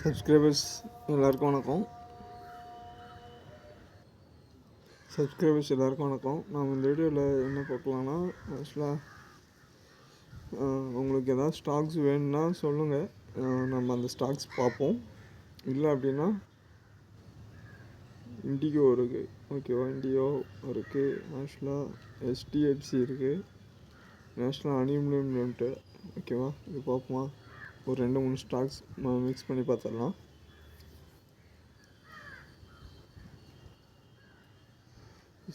Subscribers எல்லாருக்கும் வணக்கம். Subscribers எல்லாருக்கும் வணக்கம். நாம் இந்த வீடியோவில் என்ன பார்க்கலான்னா ஆக்சுவலாக உங்களுக்கு எதாவது ஸ்டாக்ஸ் வேணும்னா சொல்லுங்கள் நம்ம அந்த ஸ்டாக்ஸ் பார்ப்போம். இல்லை அப்படின்னா இண்டிகோ இருக்குது ஓகேவா இண்டிகோ இருக்குது ஆக்சுவலாக எஸ்டிஎஃப்சி இருக்குது நேஷ்னல் அனிமிலியம் லிமிட்டு ஓகேவா இது பார்ப்போமா? ஒரு ரெண்டு மூணு ஸ்டாக்ஸ் மிக்ஸ் பண்ணி பார்த்துடலாம்.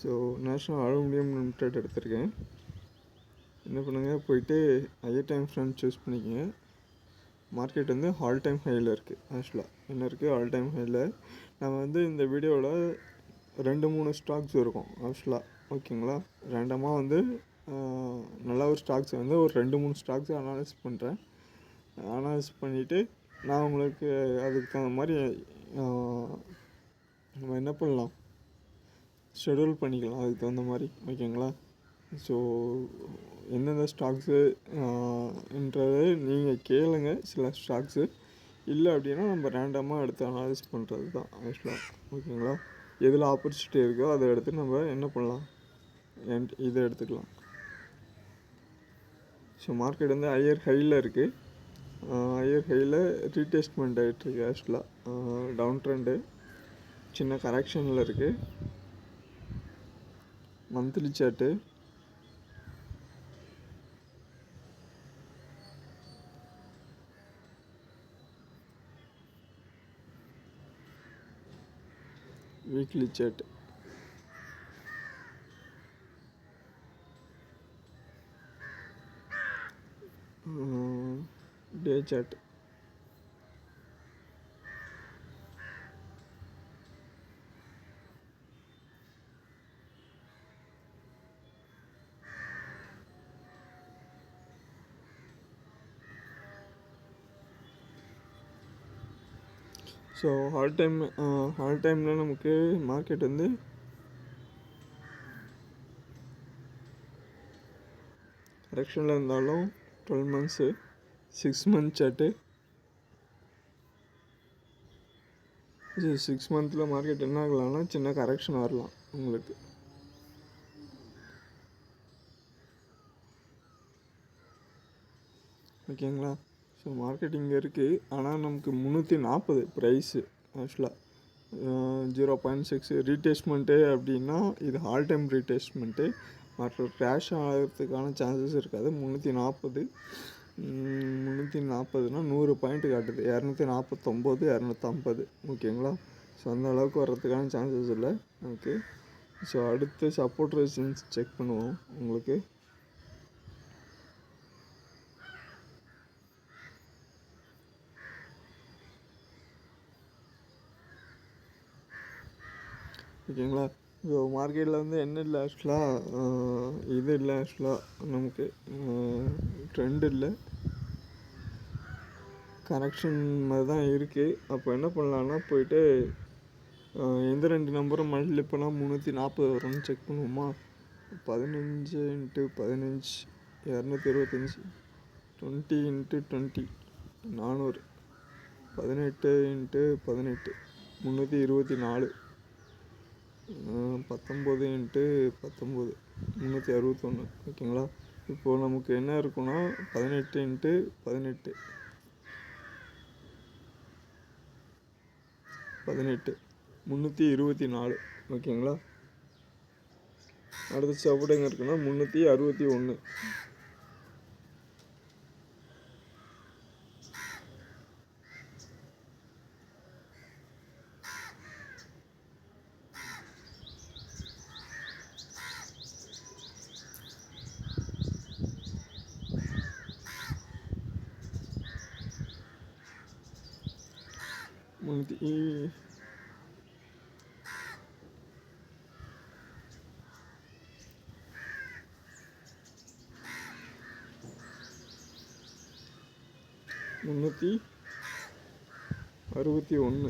ஸோ நேஷ்னல் அலுமினியம் லிமிடெட் எடுத்திருக்கேன். என்ன பண்ணுங்கள் போயிட்டு ஹையர் டைம் ஃப்ரெண்ட் சூஸ் பண்ணிக்கோங்க. மார்க்கெட் வந்து ஆல் டைம் ஹையில் இருக்குது ஆக்சுவலாக என்ன இருக்குது ஆல் டைம் ஹையில் நம்ம வந்து இந்த வீடியோவில் ரெண்டு மூணு ஸ்டாக்ஸ் இருக்கும் ஆக்சுவலாக ஓகேங்களா ரேண்டமாக வந்து நல்ல ஒரு ஸ்டாக்ஸ் வந்து ஒரு ரெண்டு மூணு ஸ்டாக்ஸ் அனாலிஸ் பண்ணுறேன் அனலைஸ் பண்ணிவிட்டு நான் உங்களுக்கு அதுக்கு தகுந்த மாதிரி நம்ம என்ன பண்ணலாம்? ஷெடியூல் பண்ணிக்கலாம் அதுக்கு தகுந்த மாதிரி ஓகேங்களா ஸோ எந்தெந்த ஸ்டாக்ஸு என்றது நீங்கள் கேளுங்க சில ஸ்டாக்ஸு இல்லை அப்படின்னா நம்ம ரேண்டமாக எடுத்து அனாலிஸ் பண்ணுறது தான் ஆக்சுவலாக ஓகேங்களா எதில் ஆப்பர்ச்சுனிட்டி இருக்கோ அதை எடுத்து நம்ம என்ன பண்ணலாம்? என் இதை எடுத்துக்கலாம். ஸோ மார்க்கெட் வந்து ஹையர் ஹையில் இருக்குது ஐயர் ஹையில் ரீடெஸ்ட்மெண்ட் ஆகிட்டுருக்கு ஆக்சுவலாக டவுன் ட்ரெண்டு சின்ன கரெக்ஷனில் இருக்குது monthly chart weekly chart day chart so all time all டைமில் நமக்கு மார்க்கெட் வந்து கரெக்ஷனில் இருந்தாலும் twelve months six month chart six மந்தில் மார்க்கெட் என்ன ஆகலாம்னா சின்ன கரெக்ஷன் வரலாம் உங்களுக்கு. ஓகேங்களா ஸோ மார்க்கெட் இங்கே இருக்குது ஆனால் நமக்கு முந்நூற்றி நாற்பது ப்ரைஸு ஆக்சுவலாக ஜீரோ பாயிண்ட் சிக்ஸ் ரீடெஸ்ட்மெண்ட்டு அப்படின்னா இது ஆல் டைம் ரீடெஸ்ட்மெண்ட்டு மற்ற கிராஷ் ஆகிறதுக்கான சான்சஸ் இருக்காது. முந்நூற்றி நாற்பது முந்நூற்றி நாற்பதுனா நூறு பாயிண்ட் காட்டுது. இரநூத்தி நாற்பத்தொம்போது இரநூத்தம்பது. ஓகேங்களா? ஸோ அந்த அளவுக்கு வர்றதுக்கான சான்சஸ் இல்லை. ஓகே ஸோ அடுத்து சப்போர்ட் ரெசிஸ்டன்ஸ் செக் பண்ணுவோம். உங்களுக்கு. ஓகேங்களா? ஸோ மார்க்கெட்டில் வந்து என்ன இல்லை ஆக்சுவலாக இது இல்லை ஆக்சுவலாக நமக்கு ட்ரெண்ட் இல்லை. கரெக்ஷன் மாதிரி தான் இருக்குது அப்போ என்ன பண்ணலான்னா போயிட்டு எந்த ரெண்டு நம்பரும் மல்டிப்ளை பண்ணால் முந்நூற்றி நாற்பது வரும்னு செக் பண்ணுவோமா? பதினஞ்சு இன்ட்டு பதினஞ்சு இரநூத்தி இருபத்தஞ்சி டுவெண்ட்டி இன்ட்டு டுவெண்ட்டி நானூறு பதினெட்டு இன்ட்டு பதினெட்டு முந்நூற்றி இருபத்தி நாலு. பத்தொம்போது இன்ட்டு பத்தொம்போது முந்நூற்றி அறுபத்தொன்று ஓகேங்களா? இப்போது நமக்கு என்ன இருக்குன்னா பதினெட்டு இன்ட்டு பதினெட்டு. பதினெட்டு முந்நூற்றி இருபத்தி நாலு. ஓகேங்களா? அடுத்த சப்போர்ட் எங்கே இருக்குன்னா முந்நூற்றி அறுபத்தி ஒன்று முந்நூற்றி முந்நூற்றி அறுபத்தி ஒன்று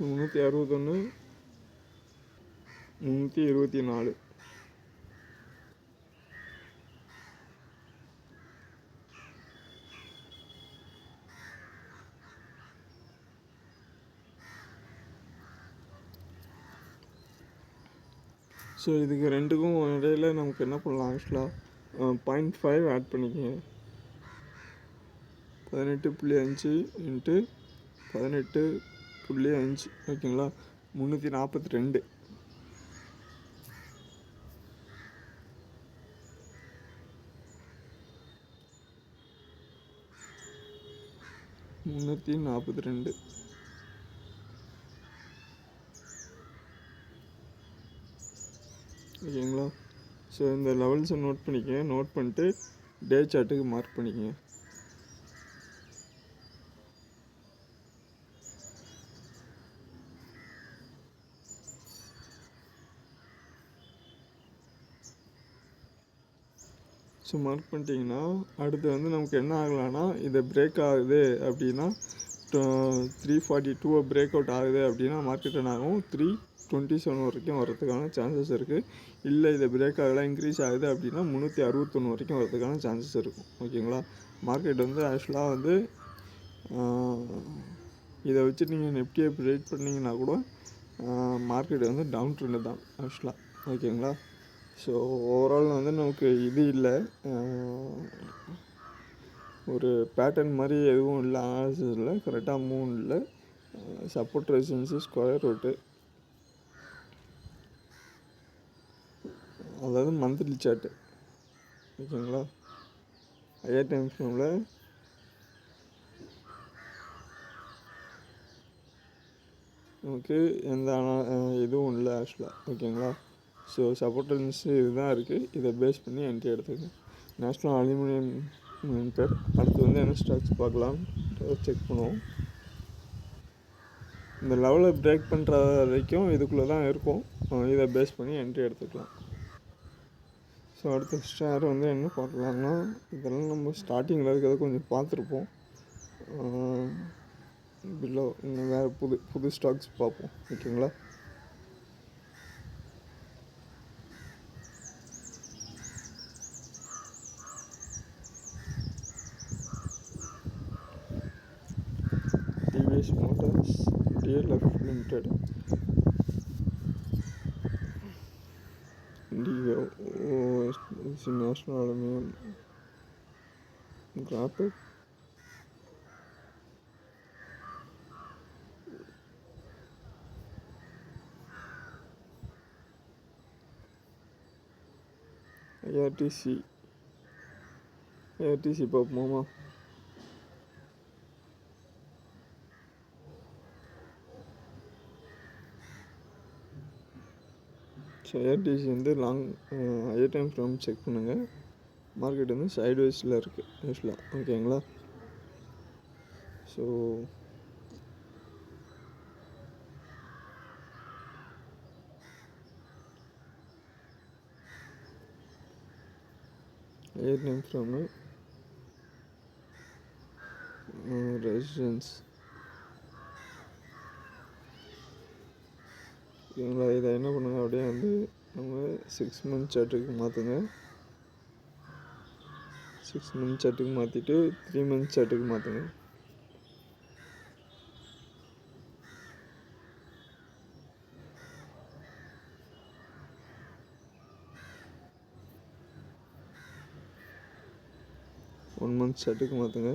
முந்நூற்றி அறுபத்தொன்று முந்நூற்றி இருபத்தி நாலு. ஸோ இதுக்கு ரெண்டுக்கும் இடையில நமக்கு என்ன பண்ணலாம் ஆக்சுவலாக பாயிண்ட் ஃபைவ் ஆட் பண்ணிக்கோங்க. பதினெட்டு புள்ளி அஞ்சு இன்ட்டு பதினெட்டு புள்ளி அஞ்சு ஓகேங்களா முந்நூற்றி நாற்பத்தி ரெண்டு முந்நூற்றி நாற்பத்தி ரெண்டு ஓகேங்களா? ஸோ இந்த லெவல்ஸை நோட் பண்ணிக்கங்க. நோட் பண்ணிட்டு டே சார்ட்டுக்கு மார்க் பண்ணிக்கங்க. ஸோ மார்க் பண்ணிட்டீங்கன்னா அடுத்து வந்து நமக்கு என்ன ஆகலான்னா இதை பிரேக் ஆகுது அப்படின்னா த்ரீ ஃபார்ட்டி டூவை பிரேக் அவுட் ஆகுது அப்படின்னா மார்க்கெட் என்ன ஆகும். த்ரீ டுவெண்ட்டி செவன் வரைக்கும் வரதுக்கான சான்சஸ் இருக்குது இல்லை இதை பிரேக் ஆகலாம் இன்க்ரீஸ் ஆகுது அப்படின்னா முந்நூற்றி அறுபத்தொன்று வரைக்கும் வரதுக்கான சான்சஸ் இருக்கும். ஓகேங்களா மார்க்கெட் வந்து ஆக்சுவலாக வந்து இதை வச்சு நீங்கள் நெப்டியை ப்ரேட் பண்ணிங்கன்னா கூட மார்க்கெட் வந்து டவுன் ட்ரெண்டு தான் ஆக்சுவலாக ஓகேங்களா ஸோ ஓவரால் வந்து நமக்கு இது இல்லை. ஒரு பேட்டர்ன் மாதிரி எதுவும் இல்லை அனாலிசிஸ் இல்லை கரெக்டாக மூணு இல்லை. சப்போர்ட் ரெசிடன்சி ஸ்கொயர் ரூட்டு அதாவது மந்த்லி சார்ட்டு ஓகேங்களா? ஐயா டைம் ஃப்ரேமில் நமக்கு எந்த ஆனால் இதுவும் இல்லை ஆக்சுவலாக ஓகேங்களா? ஸோ சப்போர்டன்ஸ் இதுதான் இருக்குது இதை பேஸ் பண்ணி என்ட்ரி எடுத்துக்கங்க. நேஷ்னல் அலுமினியம் பேர் அடுத்து வந்து என்ன ஸ்டாக்ஸ் பார்க்கலாம். செக் பண்ணுவோம். இந்த லெவலை பிரேக் பண்ணுற வரைக்கும் இதுக்குள்ளே தான் இருக்கும் இதை பேஸ் பண்ணி என்ட்ரி எடுத்துக்கலாம். ஸோ அடுத்த ஸ்டார் வந்து என்ன பார்க்கலாம்னா இதெல்லாம் நம்ம ஸ்டார்டிங்கில் இருக்கிறத கொஞ்சம் பார்த்துருப்போம். பிலோ இன்னும் வேறு புது புது ஸ்டாக்ஸ் பார்ப்போம். ஓகேங்களா TVS motors DLF limited Indigo National Aluminium graphic IRTC IRTC பார்ப்போமா ஸோ ஏர்டிசி வந்து long higher time frame check பண்ணுங்கள் மார்க்கெட் வந்து சைட்வைஸில் இருக்குது ஆக்சுவலாக ஓகேங்களா ஸோ ஏர் நேம் ஃப்ரம் ரெசிடென்ஸ் ஓகேங்களா இதை என்ன பண்ணுங்க? அப்படியே வந்து நம்ம சிக்ஸ் மந்த் சார்ட்டுக்கு மாற்றுங்க சிக்ஸ் மந்த் சார்ட்டுக்கு மாற்றிட்டு த்ரீ மந்த் சார்ட்டுக்கு மாற்றுங்க ஒன் மந்த் ஷர்ட்டுக்கு மாற்றுங்க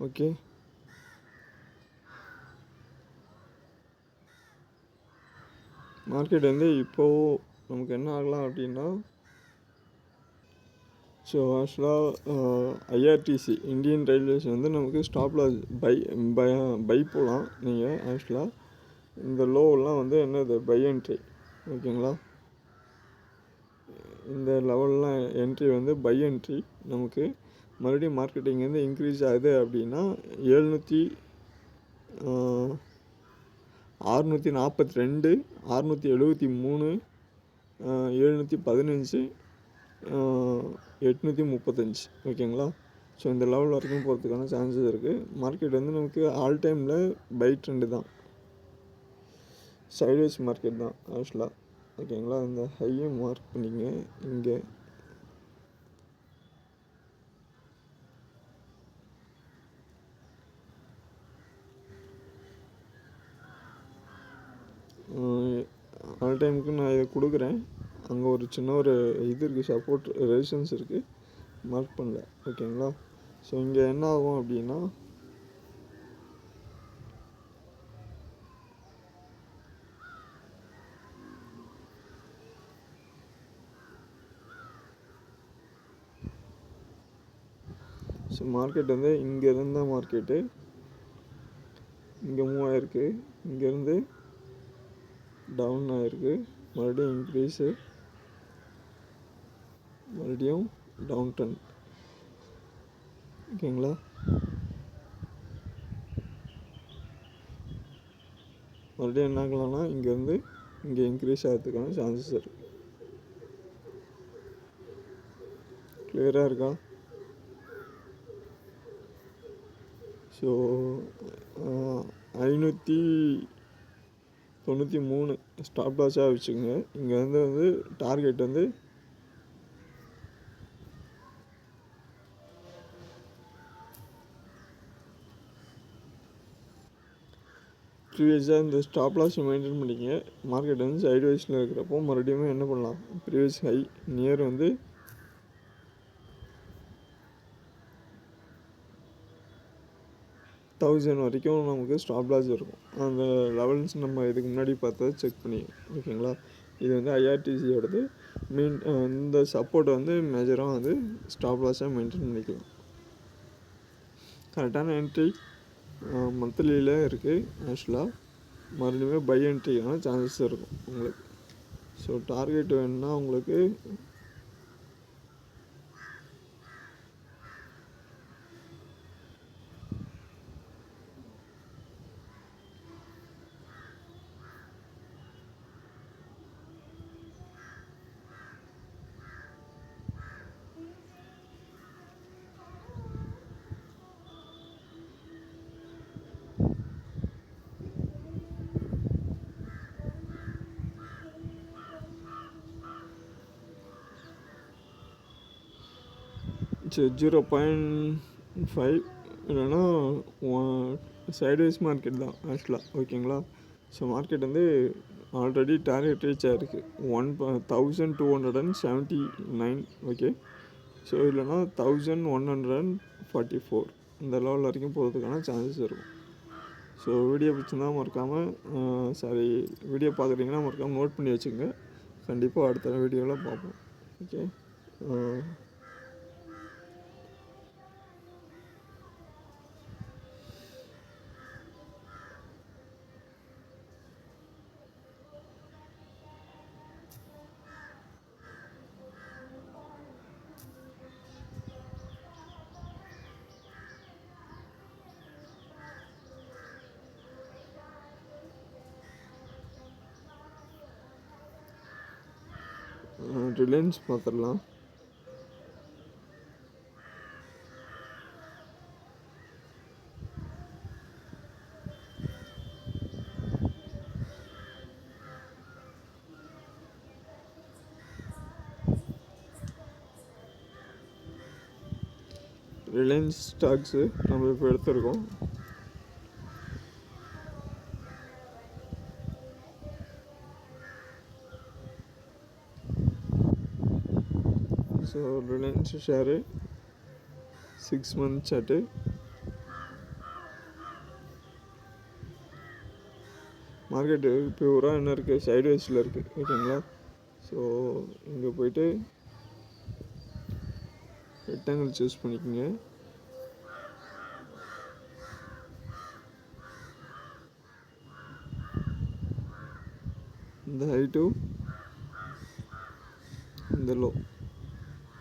ஓகே மார்க்கெட் வந்து இப்போது நமக்கு என்ன ஆகலாம் அப்படின்னா ஸோ ஆக்சுவலாக ஐஆர்டிசி இந்தியன் ரயில்வேஸ் வந்து நமக்கு stop loss buy buy buy போகலாம் நீங்கள் ஆக்சுவலாக இந்த லோவெல்லாம் வந்து என்னது பை என்ட்ரி ஓகேங்களா? இந்த லெவல்லாம் என்ட்ரி வந்து பை என்ட்ரி நமக்கு மறுபடியும் மார்க்கெட்டிங் வந்து இன்க்ரீஸ் ஆகுது அப்படின்னா எழுநூற்றி ஆறுநூற்றி நாற்பத்தி ரெண்டு அறுநூற்றி எழுபத்தி மூணு எழுநூற்றி பதினஞ்சு எட்நூற்றி முப்பத்தஞ்சு. ஓகேங்களா? ஸோ இந்த லெவல் வரைக்கும் போகிறதுக்கான சான்சஸ் இருக்குது மார்க்கெட் வந்து நமக்கு ஆல் டைமில் பை ட்ரெண்டு தான். சைட்வேஸ் மார்க்கெட் தான் ஆக்சுவலாக ஓகேங்களா? இந்த ஹையை மார்க் பண்ணிங்க இங்கே ஆல் டைமுக்கு நான் இதை கொடுக்குறேன். அங்கே ஒரு சின்ன ஒரு இது இருக்குது சப்போர்ட் ரெசிஸ்டன்ஸ் இருக்குது மார்க் பண்ணல ஓகேங்களா ஸோ இங்கே என்ன ஆகும் அப்படின்னா ஸோ மார்க்கெட் வந்து இங்கே தான் மார்க்கெட்டு இங்கே மூவாயிருக்கு இங்கேருந்து டவுன் ஆகிருக்கு மறுபடியும் இன்க்ரீஸு மறுபடியும் டவுன் டென் ஓகேங்களா மறுபடியும் என்ன ஆகலாம்னா இங்கேருந்து இங்கே இன்க்ரீஸ் ஆகிறதுக்கான சான்சஸ் இருக்குது கிளியராக இருக்கா? ஸோ ஐநூற்றி தொண்ணூற்றி மூணு. ஸ்டாப் லாஸாக வச்சுக்கோங்க. இங்கே வந்து வந்து டார்கெட் வந்து ப்ரீவியஸாக இந்த ஸ்டாப் லாஸ் மெயின்டைன் பண்ணிக்கங்க. மார்க்கெட் வந்து சைடு வைஸில் இருக்கிறப்போ மறுபடியும் என்ன பண்ணலாம்? ப்ரீவியஸ் ஹை நியர் வந்து தௌசண்ட் வரைக்கும் நமக்கு ஸ்டாப் லாஸ் இருக்கும். அந்த லெவல்ஸ் நம்ம இதுக்கு முன்னாடி பார்த்தா செக் பண்ணி ஓகேங்களா? இது வந்து ஐஆர்டிசியோடது மீன் இந்த சப்போர்ட் வந்து மேஜராக வந்து ஸ்டாப் லாஸாக மெயின்டைன் பண்ணிக்கலாம். கரெக்டான என்ட்ரி மந்த்லியில் இருக்குது ஆக்சுவலாக மறுபடியும் பை என்ட்ரிக்கான சான்சஸ் இருக்கும் உங்களுக்கு. ஸோ டார்கெட் வேணுன்னா உங்களுக்கு ஜீரோ பாயிண்ட் ஃபைவ் இல்லைன்னா சைடுவைஸ் மார்க்கெட் தான் ஆக்சுவலாக ஓகேங்களா ஸோ மார்க்கெட் வந்து ஆல்ரெடி டார்கெட் ரீச் ஆகிருக்கு one thousand two hundred and seventy nine okay so இல்லைனா thousand one hundred and forty four இந்த லெவல் வரைக்கும் போகிறதுக்கான சான்சஸ் இருக்கும். ஸோ வீடியோ பிடிச்சிருந்தா மறக்காமல் சாரி வீடியோ பார்க்குறீங்கன்னா மறக்காமல் நோட் பண்ணி வச்சுக்கோங்க. கண்டிப்பாக அடுத்த வீடியோவில் பார்ப்போம். ஓகே ரிலையன்ஸ் பார்த்துடலாம் ரிலையன்ஸ் ஸ்டாக்ஸு நம்ம இப்போ எடுத்திருக்கோம். So Reliance share six month chart market பியூராக என்ன இருக்குது சைட்வேஸில் இருக்குது ஓகேங்களா ஸோ இங்கே போயிட்டு ரெக்டாங்கிள் சூஸ் பண்ணிக்கோங்க. இந்த ஹைட்டு இந்த லோ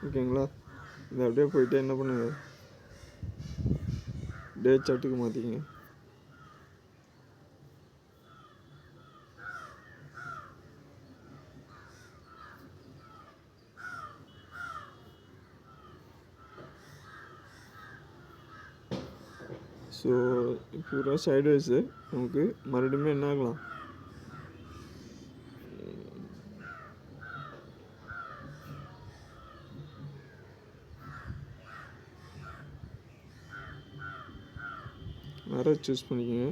ஓகேங்களா? இது அப்படியே போயிட்டு என்ன பண்ணுங்க? டே சார்ட்டுக்கு மாற்றிக்கிங்க ஸோ பூரா சைட்வைஸு நமக்கு மறுபடியும் என்ன ஆகலாம்? வேறு சூஸ் பண்ணிக்கோங்க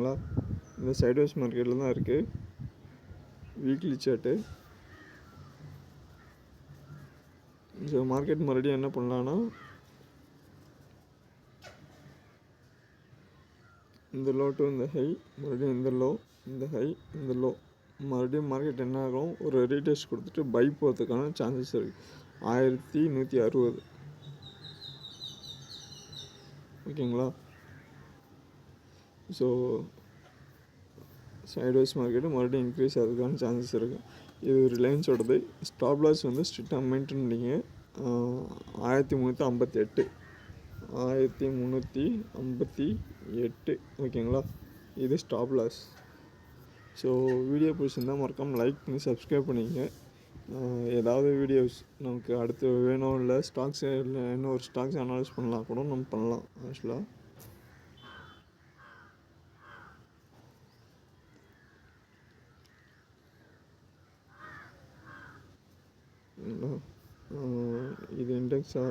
ஓகேங்களா இந்த சைட்வேஸ் மார்க்கெட்டில் தான் இருக்குது வீக்லி சார்ட்டு ஸோ மார்க்கெட் மறுபடியும் என்ன பண்ணலான்னா இந்த லோ டு இந்த ஹை மறுபடியும் இந்த லோ இந்த ஹை இந்த லோ மறுபடியும் மார்க்கெட் என்ன ஆகும்? ஒரு ரீடெஸ்ட் கொடுத்துட்டு பை போகிறதுக்கான சான்சஸ் இருக்குது ஆயிரத்தி நூற்றி அறுபது. ஓகேங்களா? ஸோ சைட்வைஸ் மார்க்கெட்டு மறுபடியும் இன்க்ரீஸ் ஆகிறதுக்கான சான்சஸ் இருக்குது இது ரிலையன்ஸோடது ஸ்டாப் லாஸ் வந்து ஸ்ட்ரிக்டாக மெயின்டைன் பண்ணிங்க. ஆயிரத்தி முந்நூற்றி ஐம்பத்தி எட்டு. ஆயிரத்தி முந்நூற்றி ஐம்பத்தி எட்டு. ஓகேங்களா இது ஸ்டாப் லாஸ் ஸோ வீடியோ பிடிச்சிருந்தால் மறக்காமல் லைக் பண்ணி சப்ஸ்கிரைப் பண்ணிக்கங்க. ஏதாவது வீடியோஸ் நமக்கு அடுத்து வேணும் இல்லை ஸ்டாக்ஸ் இல்லை இன்னொரு ஒரு ஸ்டாக்ஸ் அனலைஸ் பண்ணலாம் கூட நம்ம பண்ணலாம் ஆக்சுவலாக இது இண்டெக்ஸா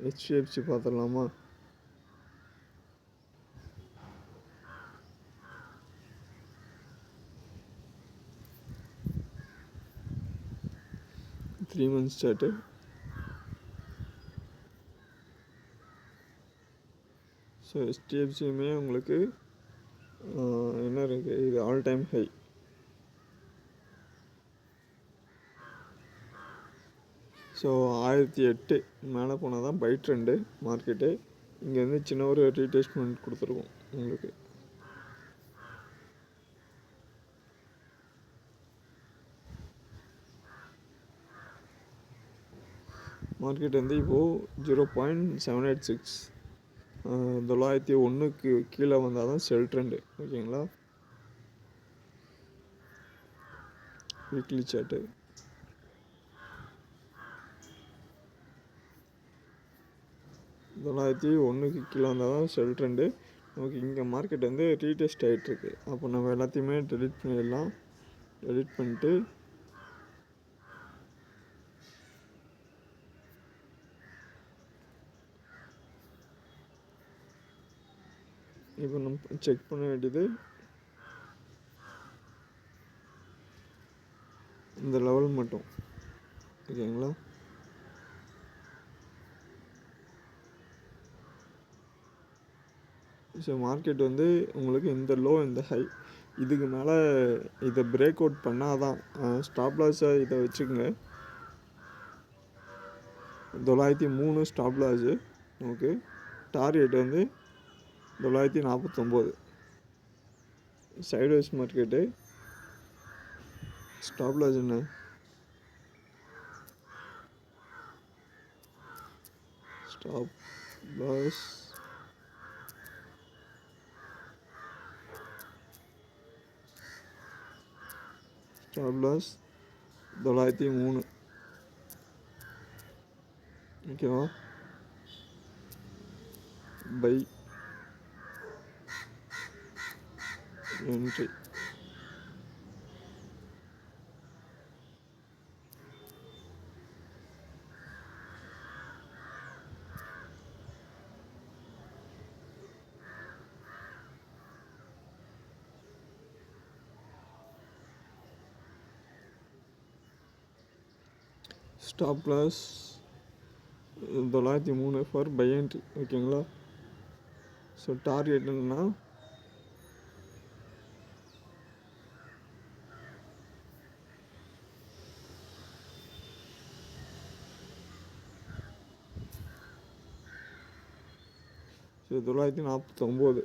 ஹெச்டிஎஃப்சி பார்த்துடலாமா? த்ரீ மந்த்ஸ் சார்ட்டு ஸோ ஹெச்டிஎஃப்சியுமே உங்களுக்கு என்ன இருக்குது இது ஆல் டைம் ஹை ஸோ ஆயிரத்தி எட்டு மேலே போனால் தான் பை ட்ரெண்டு மார்க்கெட்டு. இங்கே வந்து சின்ன ஒரு ரீடெஸ்ட்மெண்ட் கொடுத்துருக்கோம் உங்களுக்கு. மார்க்கெட் வந்து இப்போது zero point seven eight six தொள்ளாயிரத்தி ஒன்றுக்கு கீழே வந்தால் தான் செல் ட்ரெண்டு. ஓகேங்களா? வீக்லி சார்ட்டு தொள்ளாயிரத்தி ஒன்றுக்கு கீழே வந்தால் தான் செல் ட்ரெண்டு. நமக்கு இங்கே மார்க்கெட் வந்து ரீடெஸ்ட் ஆகிட்டுருக்கு அப்போ நம்ம எல்லாத்தையுமே டெலிட் பண்ணிடலாம். டெலிட் பண்ணிட்டு இப்போ நம்ம செக் பண்ண வேண்டியது இந்த லெவல் மட்டும். ஓகேங்களா ஸோ மார்க்கெட் வந்து உங்களுக்கு இந்த லோ இந்த ஹை இதுக்கு மேலே இதை பிரேக் அவுட் பண்ணால் தான் ஸ்டாப் இதை வச்சுக்கோங்க. தொள்ளாயிரத்தி மூணு ஸ்டாப் லாஸு டார்கெட் வந்து தொள்ளாயிரத்தி நாற்பத்தொம்போது. சைட்வேஸ் மார்க்கெட்டு ஸ்டாப் லாஸ் என்ன? ஸ்டாப் லாஸ் ஸ்டாப் தொள்ளாயிரத்தி மூணு. ஓகேவா பை என்ட்ரி ஸ்டாப் லாஸ் தொள்ளாயிரத்தி மூணு ஃபார் பை என்ட்ரி ஓகேங்களா ஸோ டார்கெட் என்னன்னா ஸோ தொள்ளாயிரத்தி நாற்பத்தொம்போது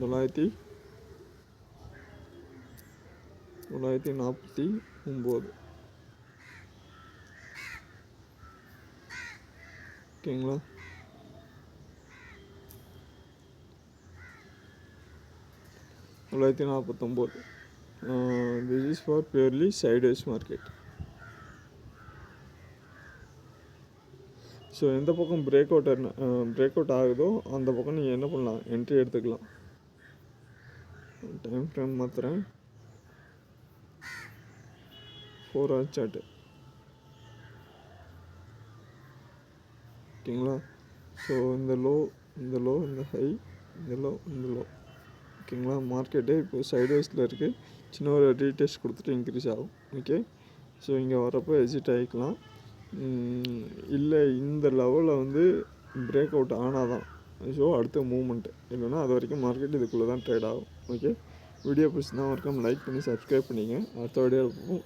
தொள்ளாயிரத்தி தொள்ளாயிரத்தி நாற்பத்தி ஒம்பது. ஓகேங்களா? தொள்ளாயிரத்தி நாற்பத்தொம்போது. This is for purely sideways market so எந்த பக்கம் பிரேக் அவுட் பிரேக் அவுட் ஆகுதோ அந்த பக்கம் நீங்கள் என்ன பண்ணலாம்? என்ட்ரி எடுத்துக்கலாம். டைம் ஃப்ரேம் மாற்றுறேன் ஃபோர் ஹவர் சார்ட்டு ஓகேங்களா? ஸோ இந்த லோ இந்த லோ இந்த ஹை இந்த லோ இந்த லோ ஓகேங்களா? மார்க்கெட்டு இப்போ சைட்வைஸில் இருக்குது சின்ன ஒரு ரீடெஸ்ட் கொடுத்துட்டு இன்க்ரீஸ் ஆகும். ஓகே ஸோ இங்கே வரப்போ எஜிட் ஆகிக்கலாம். இல்லை இந்த லெவலில் வந்து பிரேக் அவுட் ஆனால் தான் ஸோ அடுத்த மூமெண்ட்டு இல்லைன்னா அது வரைக்கும் மார்க்கெட் இதுக்குள்ளே தான் ட்ரேட் ஆகும். ஓகே? வீடியோ பிடிச்சிருந்தா மறக்காமல் லைக் பண்ணி சப்ஸ்கிரைப் பண்ணிங்க. அடுத்த வீடியோ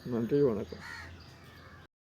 நன்றி வணக்கம்.